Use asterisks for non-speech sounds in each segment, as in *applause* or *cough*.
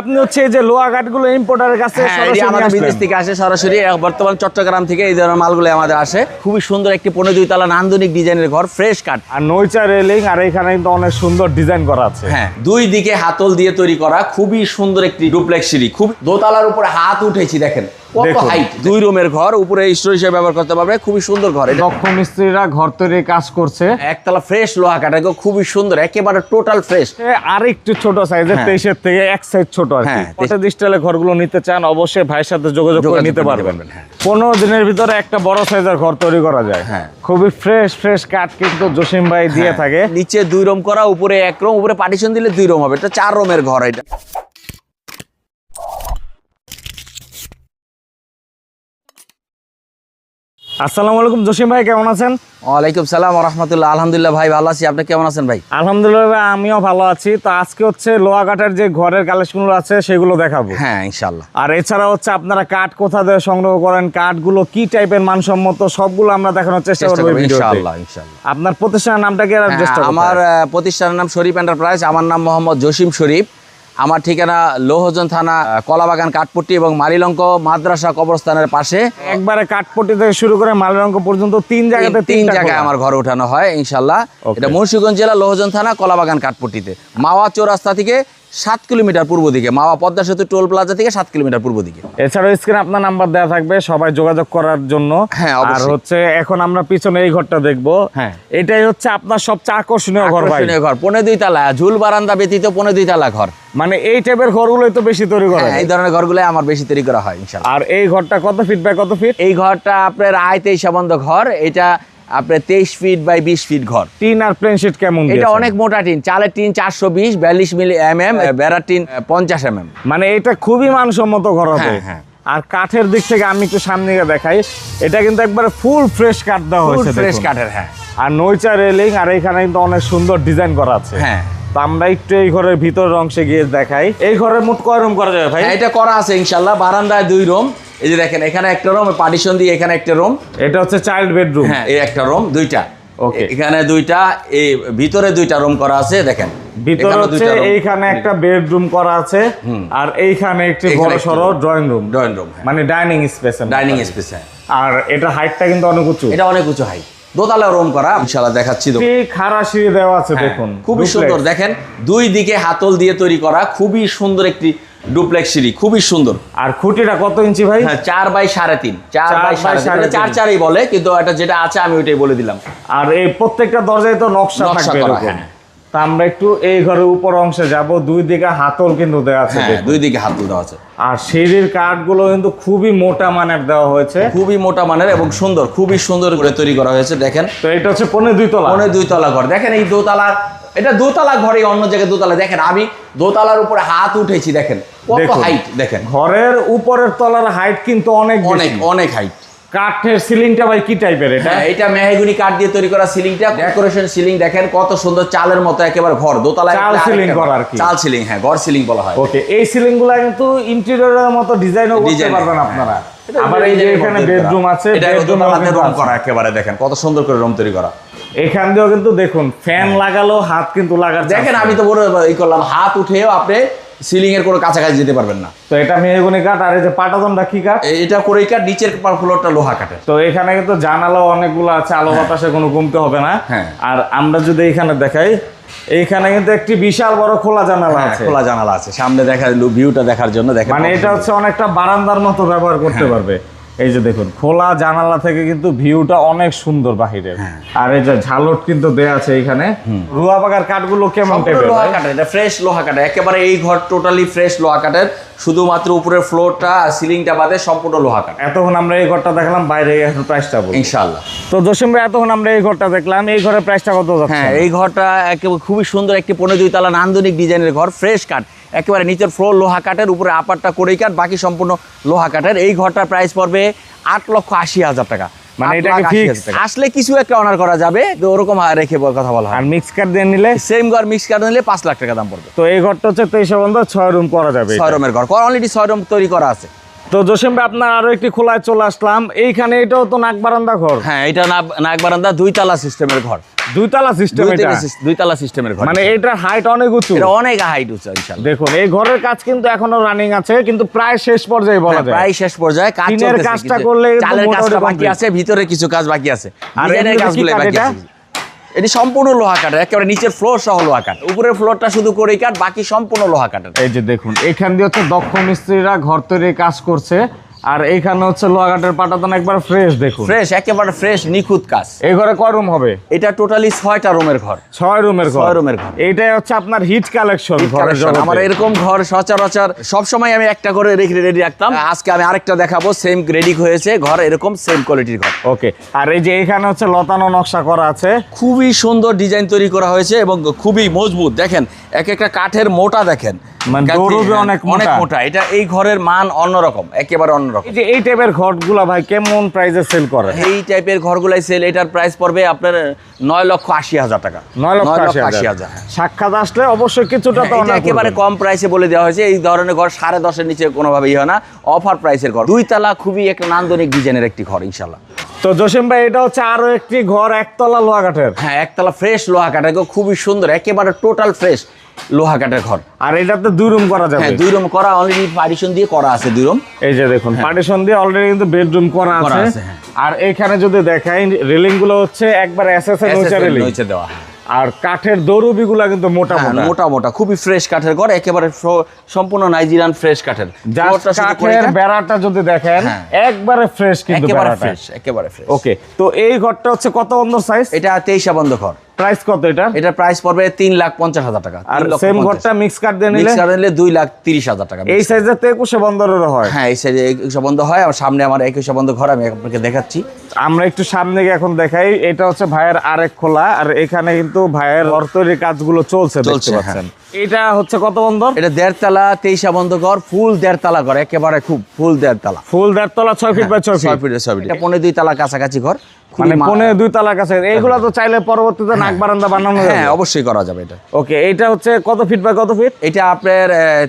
আপনি হচ্ছে যে লোহা কাঠগুলো ইম্পোর্টারের কাছে হ্যাঁ, আমাদের বিদেশ থেকে আসে সরাসরি বর্তমান চট্টগ্রাম থেকে এই ধরনের মালগুলো আমাদের আসে। খুবই সুন্দর একটি পনেরো দুই তলা নান্দনিক ডিজাইনের ঘর ফ্রেশ কাঠ আর নৈচা রেলিং আর এখানে কিন্তু অনেক সুন্দর ডিজাইন করা আছে। হ্যাঁ দুই দিকে হাতল দিয়ে তৈরি করা খুবই সুন্দর একটি ডুপ্লেক্স সিঁড়ি। খুব দোতলার উপরে হাত উঠেছি দেখেন। দুই রুমের ঘর উপরে স্টোর হিসেবে ব্যবহার করতে পারবে। খুবই সুন্দর ঘর দক্ষ মিস্ত্রিরা ঘর তৈরির কাজ করছে। একতলা ফ্রেশ লোহা কাটা খুবই সুন্দর একেবারে টোটাল ফ্রেশ আর একটু ছোট সাইজের হ্যাঁ। তেইশের থেকে এক সাইজ ছোট আর কি। হ্যাঁ, স্টাইলে ঘরগুলো নিতে চান অবশ্যই ভাইয়ের সাথে যোগাযোগ করে নিতে পারবেন। হ্যাঁ। পনেরো দিনের ভিতরে একটা বড় সাইজের ঘর তৈরি করা যায়। হ্যাঁ। খুবই ফ্রেশ ফ্রেশ কাঠ কিন্তু জসিম ভাই দিয়ে হ্যাঁ। থাকে। নিচে দুই রুম করা উপরে এক রুম উপরে পার্টিশন দিলে দুই রুম হবে। এটা চার রুমের ঘর এটা। আসসালামু আলাইকুম জসিম ভাই কেমন আছেন? ওয়ালাইকুম সালাম রহমতুল্লাহ আলহামদুলিল্লাহ ভাই ভালো আছি। আপনি কেমন আছেন ভাই? আলহামদুলিল্লাহ ভাই, আমিও ভালো আছি। তো আজকে হচ্ছে লোহা যে ঘরের কালেকশনগুলো আছে সেগুলো দেখাবো। হ্যাঁ ইনশাল্লাহ আর এছাড়া হচ্ছে আপনারা কাঠ কোথা থেকে সংগ্রহ করেন কাঠগুলো কি টাইপের মানসম্মত সবগুলো আমরা দেখানোর চেষ্টা করব ইনশাল্লাহ ইনশাল্লাহ আপনার প্রতিষ্ঠানের নামটা কি হ্যাঁ, আমার প্রতিষ্ঠানের নাম শরীফ এন্টারপ্রাইজ আমার নাম মোহাম্মদ জসিম শরীফ। আমার ঠিকানা লোহজন থানা কলাবাগান কাঠপট্টি এবং মালিলঙ্ক মাদ্রাসা কবরস্থানের পাশে। একবারে কাঠপট্টি থেকে শুরু করে মালিলঙ্ক পর্যন্ত তিন জায়গাতে তিন- জায়গায় আমার ঘর উঠানো হয় ইনশাল্লাহ. এটা মুন্সিগঞ্জ জেলা লোহজন থানা কলাবাগান কাঠপট্টিতে। মাওয়া চৌরাস্তা থেকে সাত কিলোমিটার পূর্ব দিকে মাওয়া পদ্মা সেতু টোল প্লাজা থেকে সাত কিলোমিটার পূর্ব দিকে। এছাড়াও স্ক্রিনে আপনার নাম্বার দেওয়া থাকবে সবাই যোগাযোগ করার জন্য। হ্যাঁ, আর হচ্ছে এখন আমরা পিছনে এই ঘরটা দেখব। হ্যাঁ। এটাই হচ্ছে আপনার সবচেয়ে আকর্ষণীয় ঘর আকর্ষণীয় ঘর পনে দুই তালা ঝুল বারান্দা ব্যতীত পনে দুই তালা ঘর। মানে এই টাইপের ঘরগুলোই তো বেশি তৈরি করা হ্যাঁ, এই ধরনের ঘরগুলো আমার বেশি তৈরি করা হয় ইনশাল্লাহ। আর এই ঘরটা কত ফিট বাই কত ফিট এই ঘরটা আপনার আয় তেইশ ঘর এটা আপনার তেইশ ফিট বাই বিশ ফিট ঘর। টিন আর প্লেন শিট কেমন এটা অনেক মোটা টিন চালের টিন চারশো বিশ বিয়াল্লিশ মিলি এম এম বেড়ার টিন পঞ্চাশ এম এম। মানে এটা খুবই মানসম্মত ঘর হবে। হ্যাঁ, হ্যাঁ। আর কাঠের দিক থেকে আমি একটু সামনে গিয়ে দেখাই এটা কিন্তু একবারে ফুল ফ্রেশ কাঠ দেওয়া হয়েছে ফ্রেশ কাঠের হ্যাঁ। আর নৈচা রেলিং আর এখানে কিন্তু অনেক সুন্দর ডিজাইন করা আছে। হ্যাঁ। তো আমরা একটু এই ঘরের ভিতরের অংশে গিয়ে দেখাই। এই ঘরের মোট কয় রুম করা যাবে ভাই? হ্যাঁ, এটা করা আছে ইনশাল্লাহ বারান্দায় দুই রুম এই যে দেখেন এখানে একটা রুম পার্টিশন দিয়ে এখানে একটা রুম এটা হচ্ছে চাইল্ড বেডরুম হ্যাঁ এই একটা রুম দুইটা। Okay. এখানে দুইটা এই ভিতরে দুইটা রুম করা আছে দেখেন। ভিতরে হচ্ছে এইখানে একটা বেডরুম করা আছে আর এইখানে একটি বড় room। Drawing room drawing room মানে ডাইনিং স্পেস ডাইনিং স্পেস আর এটা হাইটটা কিন্তু অনেক উঁচু। এটা অনেক উঁচু হাই দোতলা রুম করা ইনশাল্লাহ দেখাচ্ছি তো। খাড়া সিঁড়ি দেওয়া আছে দেখুন। হ্যাঁ, খুবই সুন্দর দেখেন। দুই দিকে হাতল দিয়ে তৈরি করা খুবই সুন্দর একটি ডুপ্লেক্স সিঁড়ি খুবই সুন্দর। আর খুঁটিটা কত ইঞ্চি ভাই? হ্যাঁ চার বাই সাড়ে তিন চার বাই সাড়ে চার চারই বলে কিন্তু এটা যেটা আছে আমি ওইটাই বলে দিলাম। আর এই প্রত্যেকটা দরজায় তো নকশা থাকবে হ্যাঁ। তা আমরা একটু এই ঘরের উপর অংশে যাব দুই দিকে হাতল কিন্তু দেওয়া আছে হ্যাঁ দুই দিকে হাত দেওয়া আছে। আর সিঁড়ির কাঠগুলো কিন্তু খুবই মোটা মানের দেওয়া হয়েছে। খুবই মোটা মানের এবং সুন্দর খুবই সুন্দর করে তৈরি করা হয়েছে দেখেন। তো এটা হচ্ছে পনেরো দুই তলা। মনে দুই তলা ঘর। দেখেন এই দোতলা এটা দোতলা ঘরে অন্য জায়গায় দোতলা দেখেন আমি দোতলার উপরে হাত উঠেছি দেখেন কত হাইট দেখেন। ঘরের উপরের তলার হাইট কিন্তু অনেক অনেক অনেক হাইট কাঠের সিলিংটা ভাই কি টাইপের এটা? হ্যাঁ এটা মেহগুনি কাঠ দিয়ে তৈরি করা সিলিংটা। ডেকোরেশন সিলিং দেখেন কত সুন্দর চালের মতো একেবারে ঘর দোতলায় চাল আরেকটা করা আর কি। চাল সিলিং হ্যাঁ ঘর সিলিং বলা হয়। ওকে এই সিলিংগুলা কিন্তু ইন্টেরিয়রের মতো ডিজাইনও করতে পারবেন হ্যাঁ। আপনারা। আবার এই যে এখানে বেডরুম আছে কিন্তু রুম করা একেবারে দেখেন কত সুন্দর করে রুম তৈরি করা। এখান দিয়েও কিন্তু দেখুন ফ্যান লাগালো হাত কিন্তু লাগার দেখেন আমি তো বড় এই করলাম হাত উঠেও আপনি সিলিং এর কোনো কাছাকাছি যেতে পারবেন না। তো এটা মেহগুনি কাঠ আর এই যে পাটাদনটা কি কাঠ? এটা করেই কাঠ নিচের ফ্লোরটা লোহা কাঠের। তো এখানে কিন্তু জানালা অনেকগুলো আছে আলো বাতাসে কোনো কমতে হবে না। হ্যাঁ। আর আমরা যদি এখানে দেখাই এইখানে কিন্তু একটি বিশাল বড় খোলা জানালা হ্যাঁ, আছে। খোলা জানালা আছে। সামনে দেখার ভিউটা দেখার জন্য দেখেন মানে এটা হচ্ছে অনেকটা বারান্দার মতো ব্যবহার করতে হ্যাঁ। পারবে। এই যে দেখুন খোলা জানালা থেকে কিন্তু ভিউটা অনেক সুন্দর বাহিরের। হ্যাঁ। আর এই যে ঝালট কিন্তু দেয়া আছে এখানে। রুয়া বাগার কাঠগুলো কেমন লোহা কাঠের এটা ফ্রেশ লোহা কাঠের। একেবারে এই ঘর টোটালি ফ্রেশ লোহা কাঠের। শুধুমাত্র উপরের ফ্লোরটা সিলিংটা বাদে সম্পূর্ণ লোহা কাঠ। এতক্ষণ আমরা এই ঘরটা দেখলাম বাইরে এখন প্রাইসটা বলি ইনশাআল্লাহ। তো জসিম ভাই এতক্ষণ আমরা এই ঘরটা দেখলাম এই ঘরের প্রাইসটা কত হ্যাঁ এই ঘরটা একেবারে খুবই সুন্দর একটি পনেরো দুই তলা নান্দনিক ডিজাইনের ঘর ফ্রেশ কাঠ। একেবারে নিচের ফ্লোর লোহা কাঠের উপরে আপারটা করেই কাঠ বাকি সম্পূর্ণ লোহা কাঠের। এই ঘরটার প্রাইস পড়বে আট লক্ষ আশি হাজার টাকা। মানে এটাকে। আসলে কিছু একটা অনার করা যাবে তো ওরকম রেখে বল- কথা বলা হয়। আর মিক্স কার্ড দিয়ে নিলে? সেম ঘর মিক্স কার্ড নিলে পাঁচ লাখ টাকা দাম পড়বে। তো এই ঘরটা হচ্ছে তেইশ বন্ধ ছয় রুম করা যাবে ছয় রুমের ঘর। অলরেডি ছয় রুম তৈরি করা আছে। তো জসিম ভাই আপনার আরও একটি খোলায় চলে আসলাম। এইখানে এটাও তো নাক বারান্দা ঘর। হ্যাঁ এটা নাক- বারান্দা দুই তালা সিস্টেমের ঘর। দুইতলা সিস্টেম দুই এটা? তালা সিস- দুই তালা সিস্টেমের ঘর। মানে এটার হাইট অনেক উঁচু। এটা অনেক হাইট উঁচু ইনশাল্লাহ দেখুন এই ঘরের কাজ কিন্তু এখনও রানিং আছে কিন্তু প্রায় শেষ পর্যায়ে বলা হ্যাঁ, যায়। প্রায় শেষ পর্যায়ে কাজ কাজটা করলে চালের কাজটা বাকি আছে ভিতরে কিছু কাজ বাকি আছে। আর কাজগুলো বাকি আছে। এটি সম্পূর্ণ লোহা কাটা একেবারে নিচের ফ্লোর সহ লোহা কাঠ। উপরের ফ্লোরটা শুধু করেই কাট বাকি সম্পূর্ণ লোহা কাটা এই যে দেখুন, এখান দিয়ে হচ্ছে দক্ষ মিস্ত্রিরা ঘর তৈরির কাজ করছে। আর এইখানে হচ্ছে লোহাঘাটের পাটাতন একবার ফ্রেশ দেখুন। ফ্রেশ একেবারে ফ্রেশ নিখুঁত কাজ। এই ঘরে কয় রুম হবে? এটা টোটালি ছয়টা রুমের ঘর। ছয় রুমের ঘর। ছয় রুমের ঘর। এটাই হচ্ছে আপনার হিট কালেকশন। আমার এরকম ঘর সচরাচর সবসময় আমি একটা করে রেখে রেডি রাখতাম। আজকে আমি আরেকটা দেখাবো সেম রেডি হয়েছে ঘর এরকম সেম কোয়ালিটির ঘর। ওকে আর এই যে এখানে হচ্ছে লতানো নকশা করা আছে। খুবই সুন্দর ডিজাইন তৈরি করা হয়েছে এবং খুবই মজবুত। দেখেন এক একটা কাঠের মোটা দেখেন মানে কাঠি- দৌড়বে হ্যাঁ, অনেক অনেক মোটা। মোটা এটা এই ঘরের মান অন্যরকম একেবারে অন্যরকম। যে এই টাইপের ঘরগুলা ভাই কেমন প্রাইসে সেল করে? এই টাইপের ঘরগুলাই সেল এটার প্রাইস পড়বে আপনার নয় লক্ষ আশি হাজার টাকা। নয় লক্ষ আশি আশি হাজার। হাজার সাক্ষাৎ আসলে অবশ্যই কিছুটা তো হ্যাঁ, অনার একেবারে কম প্রাইসে বলে দেওয়া হয়েছে। এই ধরনের ঘর সাড়ে দশের নিচে কোনোভাবেই হয় না। অফার প্রাইসের ঘর। দুই তালা খুবই একটা নান্দনিক ডিজাইনের একটি ঘর ইনশাল্লাহ তো জসিম ভাই এটা হচ্ছে আরও একটি ঘর একতলা লোহা কাঠের। হ্যাঁ একতলা ফ্রেশ লোহা কাঠের খুবই সুন্দর একেবারে টোটাল ফ্রেশ লোহা কাঠের ঘর। আর এটা তো দুই রুম করা যাবে। হ্যাঁ দুই রুম করা অলরেডি পার্টিশন দিয়ে করা আছে দুই রুম এই যে দেখুন পার্টিশন দিয়ে অলরেডি কিন্তু বেডরুম করা আছে। হ্যাঁ। আর এখানে যদি দেখাই রেলিংগুলো হচ্ছে একবার এসএসএ এর রেলিং নিচে দেওয়া আর কাঠের দরুবি গুলা কিন্তু মোটা হ্যাঁ, মোটা। মোটা মোটা খুবই ফ্রেশ কাঠের ঘর একেবারে সম্পূর্ণ নাইজেরিয়ান ফ্রেশ কাঠের। কাঠের বেড়াটা যদি দেখেন হ্যাঁ। একবারে ফ্রেশ কিন্তু একেবারে ফ্রেশ একেবারে ফ্রেশ ওকে তো এই ঘরটা হচ্ছে কত অন্ধ সাইজ এটা তেইশা বন্ধ ঘর। প্রাইস কত এটা এটার প্রাইস পড়বে তিন লাখ পঞ্চাশ হাজার টাকা আর সেম ঘরটা মিক্স কাট দিয়ে নিলে? মিক্স কাঠ নিলে দুই লাখ তিরিশ হাজার টাকা এই সাইজের তো একুশে বন্দরেরও হয়। হ্যাঁ এই সাইজে একুশা বন্ধ হয়। আমার সামনে আমার একুশা বন্ধ ঘর আমি আপনাকে দেখাচ্ছি। আমরা একটু সামনে গিয়ে এখন দেখাই। এটা হচ্ছে ভাইয়ের আরেক খোলা আর এখানে কিন্তু ভাইয়ের ঘর তৈরির কাজগুলো চলছে দেখতে চলছে, পাচ্ছেন। এটা হচ্ছে কত বন্দর এটা দেড় তালা তেইশা বন্ধ ঘর ফুল দেড় তালা ঘর একেবারে খুব ফুল দেড় তালা ফুল দেড়তলা ছয় ফিট বাই ছয় ছয় ফিট ফিটের ছয় ফিট এটা পনেরো দুই তালা কাছাকাছি ঘর। মানে পনেরো দুই তালা কাছে। এইগুলা তো চাইলে পরবর্তীতে নাক বারান্দা বানানো হ্যাঁ অবশ্যই করা যাবে এটা। ওকে এটা হচ্ছে কত ফিট বাই কত ফিট? এটা আপনার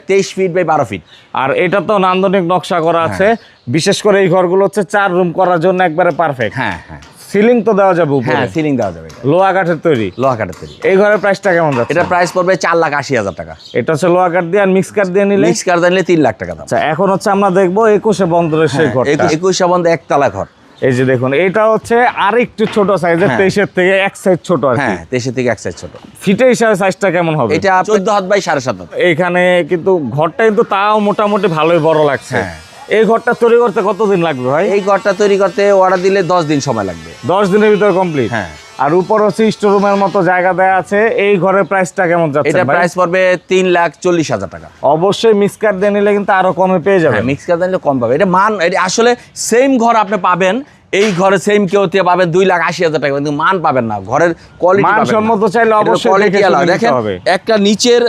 তেইশ ফিট বাই বারো ফিট। আর এটা তো নান্দনিক নকশা করা আছে। বিশেষ করে এই ঘরগুলো হচ্ছে চার রুম করার জন্য একবারে পারফেক্ট হ্যাঁ হ্যাঁ। সিলিং তো দেওয়া যাবে হ্যাঁ সিলিং দেওয়া যাবে লোহা কাঠের তৈরি। লোহা কাঠের তৈরি। এই ঘরের প্রাইসটা কেমন যাচ্ছে? এটা প্রাইস পড়বে চার লাখ আশি হাজার টাকা। এটা হচ্ছে লোহা কাঠ দিয়ে আর মিক্স কাঠ দিয়ে নিলে? মিক্স কাঠ দিয়ে নিলে তিন লাখ টাকা দাম। আচ্ছা এখন হচ্ছে আমরা দেখব একুশে বন্দরের সেই হ্যাঁ, একুশা বন্ধ একতলা ঘর। এই যে দেখুন এটা হচ্ছে আরেকটু ছোট সাইজের হ্যাঁ। তেইশের থেকে এক সাইজ ছোট আর কি। হ্যাঁ দেশের থেকে এক সাইজ ছোট। ফিটে হিসাবে সাইজটা কেমন হবে? এটা চোদ্দ হাত বাই সাড়ে সাত হাত। এখানে কিন্তু ঘরটা কিন্তু তাও মোটামুটি ভালোই বড় লাগছে। হ্যাঁ। এই ঘরটা তৈরি করতে কতদিন লাগবে ভাই? এই ঘরটা তৈরি করতে অর্ডার দিলে দশ দিন সময় লাগবে। দশ দিনের ভিতরে কমপ্লিট হ্যাঁ। আর উপর হচ্ছে স্টোর রুমের মতো জায়গা দেয়া আছে। এই ঘরের প্রাইসটা কেমন যাচ্ছে এটা প্রাইস পড়বে তিন লাখ চল্লিশ হাজার টাকা। অবশ্যই মিক্স কার্ড দিয়ে নিলে কিন্তু আরও কমে পেয়ে হ্যাঁ মিক্স কার নিলে কম পাবে। এটা মান এটা আসলে সেম ঘর আপনি পাবেন এই ঘরে সেম কেউ থেকে পাবেন দুই লাখ আশি হাজার টাকা কিন্তু মান পাবেন না। ঘরের কোয়ালিটি মানসম্মত চাইলে অবশ্যই কোয়ালিটি আলাদা। দেখেন একটা নিচের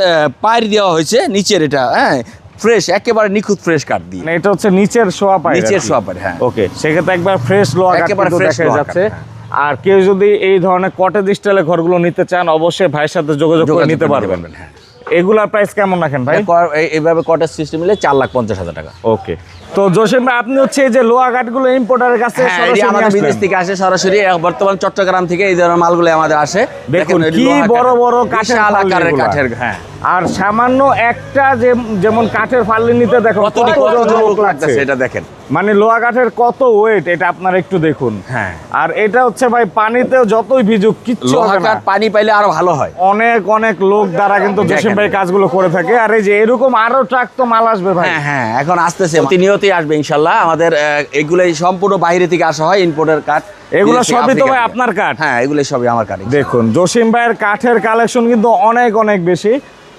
পায়ের দেওয়া হয়েছে নিচের এটা হ্যাঁ ফ্রেশ একেবারে নিখুঁত ফ্রেশ কাঠ দিয়ে। মানে এটা হচ্ছে নিচের শোয়া পাই নিচের শোয়া পাই, হ্যাঁ। ওকে সেক্ষেত্রে একবার ফ্রেশ লোয়া একেবারে দেখা যাচ্ছে। আর কেউ যদি এই ধরনের কটেজ স্টাইলের ঘরগুলো নিতে চান অবশ্যই ভাইয়ের সাথে যোগাযোগ করে নিতে পারবেন। হ্যাঁ। এগুলার প্রাইস কেমন রাখেন ভাই? এইভাবে কটেজ সিস্টেম মিলে চার লাখ পঞ্চাশ হাজার টাকা। ওকে। তো জসিম ভাই আপনি হচ্ছে এই যে লোয়া কাঠগুলো ইম্পোর্টারের কাছে হ্যাঁ সরাসরি আমাদের। বিদেশ থেকে আসে সরাসরি বর্তমান চট্টগ্রাম থেকে এই ধরনের মালগুলো আমাদের আসে। দেখুন কি বড় বড় কাঠের আকারের কাঠের হ্যাঁ। আর সামান্য একটা যে যেমন কাঠের ফাল্লি নিতে দেখো কত লোক লাগছে। এটা দেখেন। মানে লোহা কাঠের কত ওয়েট এটা আপনারা একটু দেখুন। হ্যাঁ। আর এটা হচ্ছে ভাই পানিতেও যতই ভিজুক কিচ্ছু লোহা কাঠ পানি পাইলে আরও ভালো হয়। অনেক অনেক লোক দ্বারা কিন্তু জসিম ভাই কাজগুলো করে থাকে। আর এই যে এরকম আরও ট্রাক তো মাল আসবে ভাই। হ্যাঁ হ্যাঁ এখন আসতেছে। প্রতিনিয়তই আসবে ইনশাল্লাহ। আমাদের এগুলাই সম্পূর্ণ বাইরে থেকে আসা হয় ইম্পোর্টের কাঠ। এগুলো সবই তো ভাই আপনার কাঠ। হ্যাঁ এগুলাই সবই আমার কাঠ দেখুন জসিম ভাইয়ের কাঠের কালেকশন কিন্তু অনেক অনেক বেশি।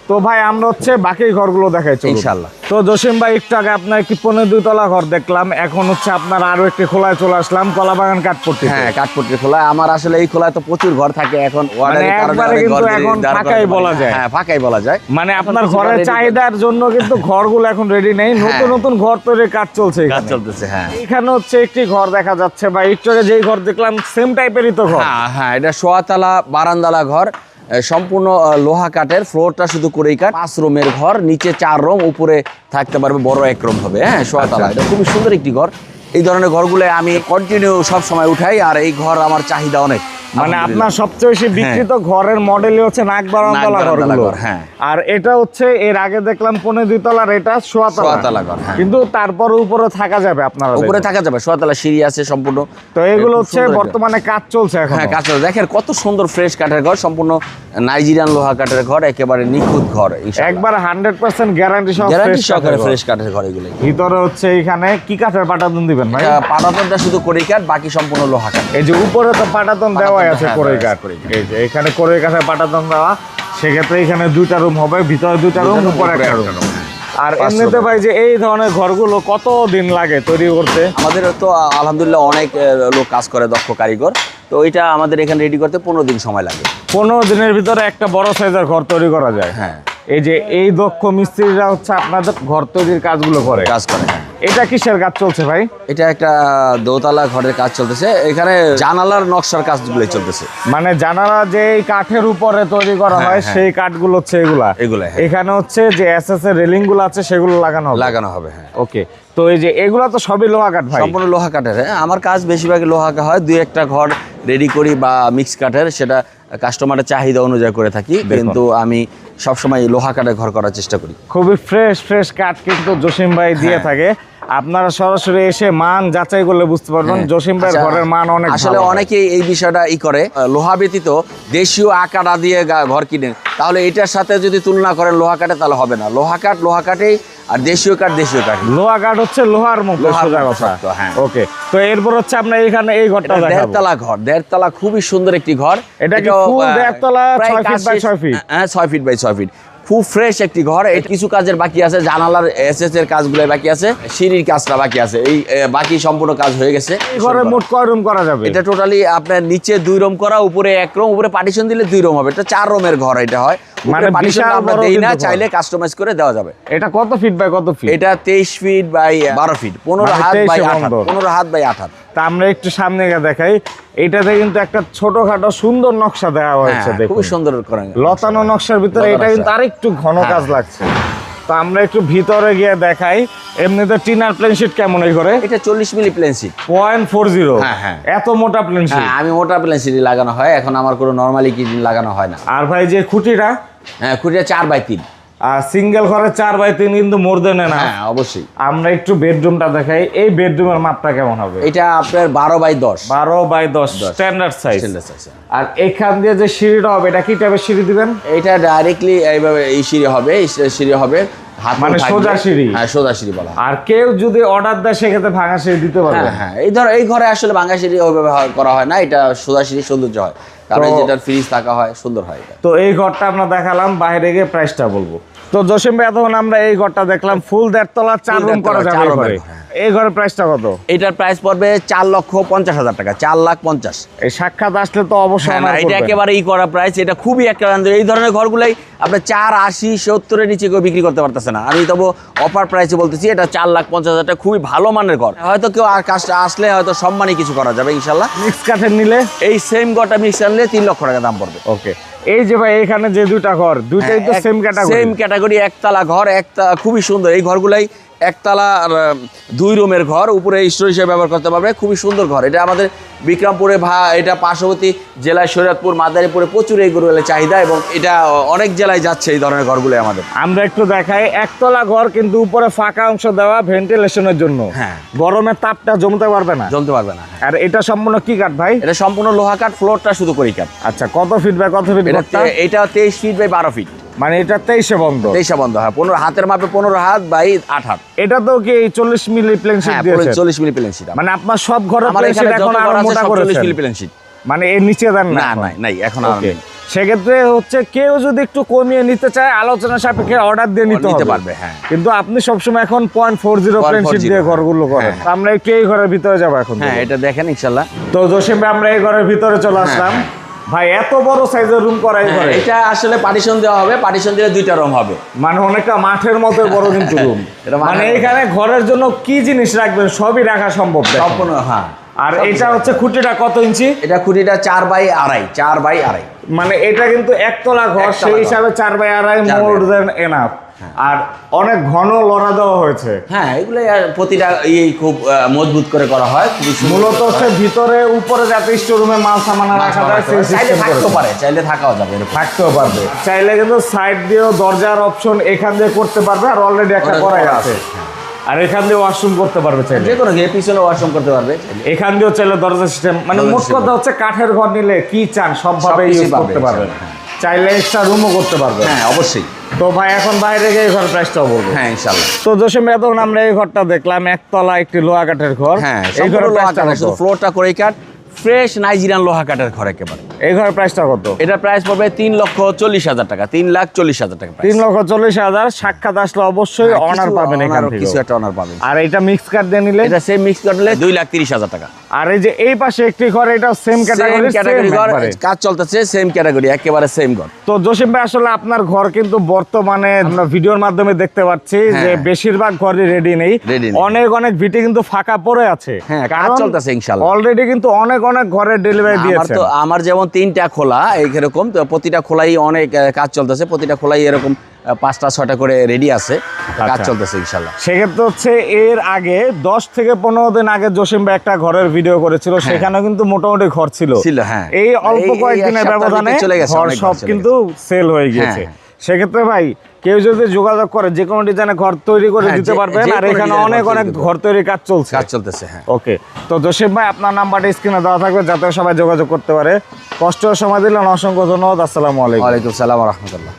তো ভাই আমরা হচ্ছে বাকি ঘরগুলো দেখাই ইনশাল্লাহ। তো জসিম ভাই একটু আগে আপনার একটি পনেরো দুই তলা ঘর দেখলাম এখন হচ্ছে আপনার আরও একটি খোলায় চলে আসলাম কলাবাগান কাঠপট্টি হ্যাঁ কাঠপট্টি খোলা আমার আসলে এই খোলায় তো প্রচুর ঘর থাকে এখন দিয়ে এখন ফাঁকাই বলা যায়। হ্যাঁ ফাঁকাই বলা যায়। মানে আপনার ঘরের চাহিদার জন্য কিন্তু ঘরগুলো এখন রেডি নেই নতুন নতুন ঘর তৈরির কাজ চলছে কাজ চলতেছে হ্যাঁ। এখানে হচ্ছে একটি ঘর দেখা যাচ্ছে বা একটু আগে যেই ঘর দেখলাম সেম টাইপেরই তো ঘর। হ্যাঁ হ্যাঁ এটা সোয়াতলা বারান্দালা ঘর। সম্পূর্ণ লোহা কাঠের ফ্লোরটা শুধু করেই কাঠ পাঁচ রুমের ঘর নিচে চার রুম উপরে থাকতে পারবে বড় এক রুম হবে হ্যাঁ সোয়াতলা। আচ্ছা। এটা খুবই সুন্দর একটি ঘর। এই ধরনের ঘরগুলো আমি কন্টিনিউ সব সময় উঠাই আর এই ঘর আমার চাহিদা অনেক। মানে। আপনার সবচেয়ে বেশি বিক্রিত ঘরের মডেলই হচ্ছে নাক বারান্দলা ঘরগুলো। হ্যাঁ। আর এটা হচ্ছে এর আগে দেখলাম দুই এটা সোয়াতলা ঘর, হ্যাঁ। কিন্তু তারপর উপরে থাকা যাবে আপনার উপরে থাকা যাবে সোয়াতলা সিঁড়ি আছে সম্পূর্ণ। তো এগুলো হচ্ছে বর্তমানে কাজ চলছে এখন। হ্যাঁ কাঁচা দেখেন কত সুন্দর ফ্রেশ কাঠের ঘর সম্পূর্ণ নাইজেরিয়ান লোহা কাঠের ঘর একেবারে নিখুঁত ঘর একবার হান্ড্রেড পার্সেন্ট গ্যারান্টি সহ গ্যারান্টি সহকারে। ফ্রেশ কাঠের ঘর এগুলো। ভিতরে হচ্ছে এখানে কি কাঠের পাটাতন দিবেন ভাই? পাটাতনটা শুধু করি কাঠ বাকি সম্পূর্ণ লোহা কাঠ। এই যে উপরে তো পাটাতন হ্যাঁ, দেওয়া কাঠ আছে কোরে কাঠ। এই যে এখানে কোরে কাঠের পাটাতন দেওয়া সেক্ষেত্রে এখানে দুইটা রুম হবে ভিতরে দুইটা রুম উপরে একটা রুম আর এমনিতে ভাই যে এই ধরনের ঘরগুলো কত দিন লাগে তৈরি করতে? আমাদের তো আলহামদুলিল্লাহ অনেক লোক কাজ করে দক্ষ কারিগর। তো এটা আমাদের এখানে রেডি করতে পনেরো দিন সময় লাগে। পনেরো দিনের ভিতরে একটা বড় সাইজের ঘর তৈরি করা যায়। হ্যাঁ। এই যে এই দক্ষ মিস্ত্রিরা হচ্ছে আপনাদের ঘর তৈরির কাজগুলো করে। কাজ করে হ্যাঁ। এটা কিসের কাজ চলছে ভাই? এটা একটা দোতলা ঘরের কাজ চলতেছে। এখানে জানালার নকশার কাজগুলো চলতেছে। মানে জানালা যে কাঠের উপরে তৈরি করা হ্যাঁ, হয় হ্যাঁ। সেই কাঠগুলো হচ্ছে এগুলা। এগুলা, হ্যাঁ। এখানে হচ্ছে যে এস এস এর রেলিংগুলো আছে সেগুলো লাগানো হবে। লাগানো হবে হ্যাঁ। ওকে। তো এই যে এগুলা তো সবই লোহা কাঠ ভাই? সম্পূর্ণ লোহা কাঠের হ্যাঁ। আমার কাজ বেশিরভাগ লোহা কা- হয়। দুই একটা ঘর রেডি করি বা মিক্স কাঠের সেটা কাস্টমারের চাহিদা অনুযায়ী করে থাকি। কিন্তু আমি সবসময় লোহা কাঠের ঘর করার চেষ্টা করি। খুবই ফ্রেশ ফ্রেশ কাঠ কিন্তু জসিম ভাই দিয়ে হ্যাঁ। থাকে। আপনারা সরাসরি এসে মান যাচাই করলে বুঝতে পারবেন জসিম ভাইয়ের আচ্ছা, ঘরের মান অনেক আসলে অনেকেই এই বিষয়টা ই করে লোহা ব্যতীত দেশীয় আকাটা দিয়ে ঘর কিনেন। তাহলে এটার সাথে যদি তুলনা করেন লোহা কাঠে তাহলে হবে না। লোহা কাঠ লোহা কাঠেই আর দেশীয় কাঠ দেশীয় কাঠ। লোহা কাঠ হচ্ছে লোহার মতো সোজা কথা। হ্যাঁ। ওকে তো এরপর হচ্ছে আপনার এখানে এই ঘরটা দেড়তলা ঘর দেড়তলা খুবই সুন্দর একটি ঘর। এটা কি ফুল দেড়তলা, প্রায় ছয় কাজ feet by শেষ- ছয় feet? হ্যাঁ ছয় ফিট বাই ছয় ফিট খুব ফ্রেশ একটি ঘর। এর কিছু কাজের বাকি আছে জানালার এসএস এর কাজগুলো বাকি আছে সিঁড়ির কাজটা বাকি আছে। এই বাকি সম্পূর্ণ কাজ হয়ে গেছে। ঘরে মোট কয় রুম করা যাবে? এটা টোটালি আপনার নিচে দুই রুম করা উপরে এক রুম উপরে পার্টিশন দিলে দুই রুম হবে। এটা চার রুমের ঘর এটা হয়। মানে পার্টিশন আমরা দেই না চাইলে কাস্টমাইজ করে দেওয়া যাবে। এটা কত ফিট বাই কত ফিট এটা তেইশ ফিট বাই বারো ফিট পনেরো হাত বাই এ আট বন্ধ। হাত পনেরো হাত বাই আট হাত। তা আমরা একটু সামনে গিয়ে দেখাই। এটাতে কিন্তু একটা ছোটখাটো সুন্দর নকশা দেওয়া হয়েছে হ্যাঁ, দেখুন। খুবই সুন্দর লতানো নকশার ভিতরে এটা কিন্তু। আরেকটু ঘন হ্যাঁ। কাজ লাগছে। তো আমরা একটু ভিতরে গিয়ে দেখাই। এমনিতে টিনার প্লেন শিট কেমন এই করে এটা চল্লিশ milli plain sheet point four zero. এত মোটা প্লেন শিট হ্যাঁ আমি মোটা প্লেন সিটি লাগানো হয়। এখন আমার কোনো নর্মালি কি লাগানো হয় না। আর ভাই যে খুঁটিটা? হ্যাঁ খুঁটিটা চার বাই তিন। আর সিঙ্গেল ঘরে চার বাই তিন কিন্তু মোর দেন না। হ্যাঁ অবশ্যই। আমরা একটু বেডরুমটা দেখাই। এই বেডরুমের মাপটা কেমন হবে? এটা আপনার বারো বাই দশ। বারো বাই দশ স্ট্যান্ডার্ড সাইজ আর এখান দিয়ে যে সিঁড়িটা হবে এটা কি টাইপের সিঁড়ি দিবেন? এটা ডাইরেক্টলি এইভাবে এই সিঁড়ি হবে এই সিঁড়ি হবে। মানে সোজা সিঁড়ি? হ্যাঁ সোজা সিঁড়ি বলা আর কেউ যদি অর্ডার দেয় সেক্ষেত্রে ভাঙা সিঁড়ি দিতে পারবে। হ্যাঁ হ্যাঁ এই ধর এই ঘরে আসলে ভাঙা সিঁড়ি ওইভাবে হয়- করা হয় না এটা সোজা সিঁড়ি সৌন্দর্য হয়। কারণ যেটা ফ্রিজ থাকা হয় সুন্দর হয় এটা। তো এই ঘরটা আমরা দেখালাম বাইরে গিয়ে প্রাইসটা বলব। তো জসিম ভাই এতক্ষণ আমরা এই ঘরটা দেখলাম ফুল দেড়তলা চার রুম করা যাবে ঘরে। এই ঘরের প্রাইসটা কত? এটার প্রাইস পড়বে চার লক্ষ পঞ্চাশ হাজার টাকা চার লাখ পঞ্চাশ। এই সাক্ষাৎ আসলে তো অবশ্যই হ্যাঁ না এটা একেবারে ই করা প্রাইস এটা খুবই একটা এই ধরনের ঘরগুলাই আপনার চার আশি সত্তরের নিচে কেউ বিক্রি করতে পারতেছে না। আমি তবু অফার প্রাইসে বলতেছি এটা চার লাখ পঞ্চাশ হাজার টাকা খুবই ভালো মানের ঘর। হয়তো কেউ আর কাজটা আসলে হয়তো সম্মানই কিছু করা যাবে ইনশাল্লাহ। মিক্স কাঠের নিলে? এই সেম ঘরটা মিক্স আনলে তিন লক্ষ টাকা দাম পড়বে। ওকে এই যে ভাই এখানে যে দুটা ঘর দুটাই তো সেম ক্যাটাগরি সেম ক্যাটাগরি একতলা ঘর একটা খুবই সুন্দর। এই ঘরগুলাই একতলা দুই রুমের ঘর উপরে স্টোর হিসেবে ব্যবহার করতে পারবে। খুবই সুন্দর ঘর। এটা আমাদের বিক্রমপুরে ভা এটা পার্শ্ববর্তী জেলায় শরীয়তপুর মাদারীপুরে প্রচুর এই গরুগুলোর চাহিদা এবং এটা অনেক জেলায় যাচ্ছে এই ধরনের ঘরগুলো আমাদের। আমরা একটু দেখাই একতলা ঘর কিন্তু উপরে ফাঁকা অংশ দেওয়া ভেন্টিলেশনের জন্য। হ্যাঁ। গরমের তাপটা জমতে পারবে না। জমতে পারবে না হ্যাঁ। আর এটা সম্পূর্ণ কি কাঠ ভাই? এটা সম্পূর্ণ লোহা কাঠ ফ্লোরটা শুধু করি কাঠ। আচ্ছা কত ফিট বাই কত ফিট এটা তেইশ ফিট বাই বারো ফিট মানে এটা তেইশে বন্ধ। তেইশা বন্ধ হয় পনেরো হাতের মাপে পনেরো হাত বাই আট হাত। এটা তো কি চল্লিশ মিলি প্লেন শিট হ্যাঁ দিয়েছে চল্লিশ মিলি প্লেন শিট মানে আপনার সব ঘরে প্লেন শিট এখন আরও ঘর মোটা সব চল্লিশ মিলি প্লেন শিট মানে এর নিচে দেন না না নাই নাই এখন আর নেই। সেক্ষেত্রে হচ্ছে কেউ যদি একটু কমিয়ে নিতে চায় আলোচনা সাপেক্ষে অর্ডার দিয়ে নিতে নিতে পারবে, হ্যাঁ। কিন্তু আপনি সবসময় এখন point four zero plain sheet 0.40 দিয়ে ঘরগুলো করেন। হ্যাঁ। আমরা একটু এই ঘরের ভিতরে যাব এখন হ্যাঁ এটা দেখেন ইনশাল্লাহ। তো জসিম আমরা এই ঘরের ভিতরে চলে আসলাম। ভাই এত বড় সাইজের রুম করা এই ঘরে। হ্যাঁ, এটা আসলে পার্টিশন দেওয়া হবে পার্টিশন দিলে দুইটা রুম হবে। মানে অনেকটা মাঠের মতো বড় কিন্তু *laughs* রুম মানে এখানে ঘরের জন্য কি জিনিস রাখবেন সবই রাখা সম্ভব সম্পূর্ণ হ্যাঁ। আর এটা হচ্ছে খুঁটিটা কত ইঞ্চি? এটা খুঁটিটা চার বাই আড়াই চার বাই আড়াই। মানে এটা কিন্তু একতলা ঘর সেই হিসাবে চার বাই আড়াই মোর দেন এনাফ আর অনেক ঘন লড়া দেওয়া হয়েছে। হ্যাঁ এগুলো প্রতিটা ইয়ে খুব মজবুত করে করা হয় মূলত হচ্ছে ভিতরে উপরে যাতে স্টোরুমে মাল সামানা রাখা যায় চাইলে থাকতেও পারে চাইলে থাকাও যাবে থাকতেও পারবে। চাইলে কিন্তু সাইড দিয়েও দরজার অপশন এখান দিয়ে করতে পারবে আর অলরেডি একটা করাই করা আছে। আছে, আর এখান দিয়ে ওয়াশরুম করতে পারবে চাইলে। যে কোনো গিয়ে পিছনে ওয়াশরুম করতে পারবে এখান দিয়েও চাইলে দরজা সিস্টেম মানে মোট কথা হচ্ছে কাঠের ঘর নিলে কি চান সবভাবে ইউজ করতে পারবে। চাইলে এক্সট্রা রুমও করতে পারবে। হ্যাঁ অবশ্যই। তো ভাই এখন বাইরে গিয়ে ঘর প্রাইসটাও বলব। হ্যাঁ ইনশাল্লাহ তো দশম এতক্ষণ আমরা এই ঘরটা দেখলাম একতলা একটি লোহা কাঠের ঘর। হ্যাঁ এই ঘরের লোহা কাঠ ফ্লোরটা করেই কাঠ ফ্রেশ নাইজেরিয়ান লোহা কাঠের ঘর একেবারে। এই ঘরের প্রাইসটা কত? এটা প্রাইস পড়বে তিন লক্ষ চল্লিশ হাজার টাকা তিন লাখ চল্লিশ হাজার টাকা তিন লক্ষ চল্লিশ হাজার সাক্ষাৎ আসলে অবশ্যই হ্যাঁ, অনার কিছু পাবেন এখান থেকে কিছু একটা অনার পাবেন। আর এটা মিক্স কার্ড দিয়ে নিলে? এটা সেম মিক্স করলে দুই লাখ তিরিশ হাজার টাকা। আর এই যে এই পাশে একটি ঘর এটা সেম ক্যাটাগরি ক্যাটাগরি ঘর কাজ চলতেছে সেম ক্যাটাগরি একেবারে সেম ঘর। তো জসিম ভাই আসলে আপনার ঘর কিন্তু বর্তমানে আমরা ভিডিওর মাধ্যমে দেখতে পাচ্ছি হ্যাঁ। যে বেশিরভাগ ঘরই রেডি নেই। অনেক অনেক ভিটি কিন্তু ফাঁকা পড়ে আছে। হ্যাঁ, কাজ চলতেছে ইনশাল্লাহ। অলরেডি কিন্তু অনেক অনেক ঘরের ডেলিভারি আমার দিয়েছে তো আমার যেমন তিনটা খোলা এইরকম তো প্রতিটা খোলাই অনেক কাজ চলতেছে প্রতিটা খোলাই এরকম পাঁচটা ছয়টা করে রেডি আছে কাজ আচ্ছা। চলতেছে ইনশাল্লাহ সেক্ষেত্রে হচ্ছে এর আগে দশ থেকে পনেরো দিন আগে জসিম ভাই একটা ঘরের ভিডিও করেছিল সেখানেও কিন্তু মোটামুটি ঘর ছিল ছিল, হ্যাঁ। এই অল্প কয়েকদিনের ব্যবধানে ঘর সব কিন্তু সেল হয়ে গিয়েছে হ্যাঁ। সেক্ষেত্রে ভাই কেউ যদি যোগাযোগ করে যে কোনো ডিজাইনে ঘর তৈরি করে হ্যাঁ, দিতে পারবেন আর এখানে অনেক অনেক ঘর তৈরি কাজ চলছে। কাজ চলতেছে হ্যাঁ। ওকে তো জসিম ভাই আপনার নাম্বারটা স্ক্রিনে দেওয়া থাকবে যাতে সবাই যোগাযোগ করতে পারে। কষ্ট সময় দিলেন অসংখ্য ধন্যবাদ। আসসালামু আলাইকুম। ওয়ালাইকুম সালাম রহমতুল্লাহ।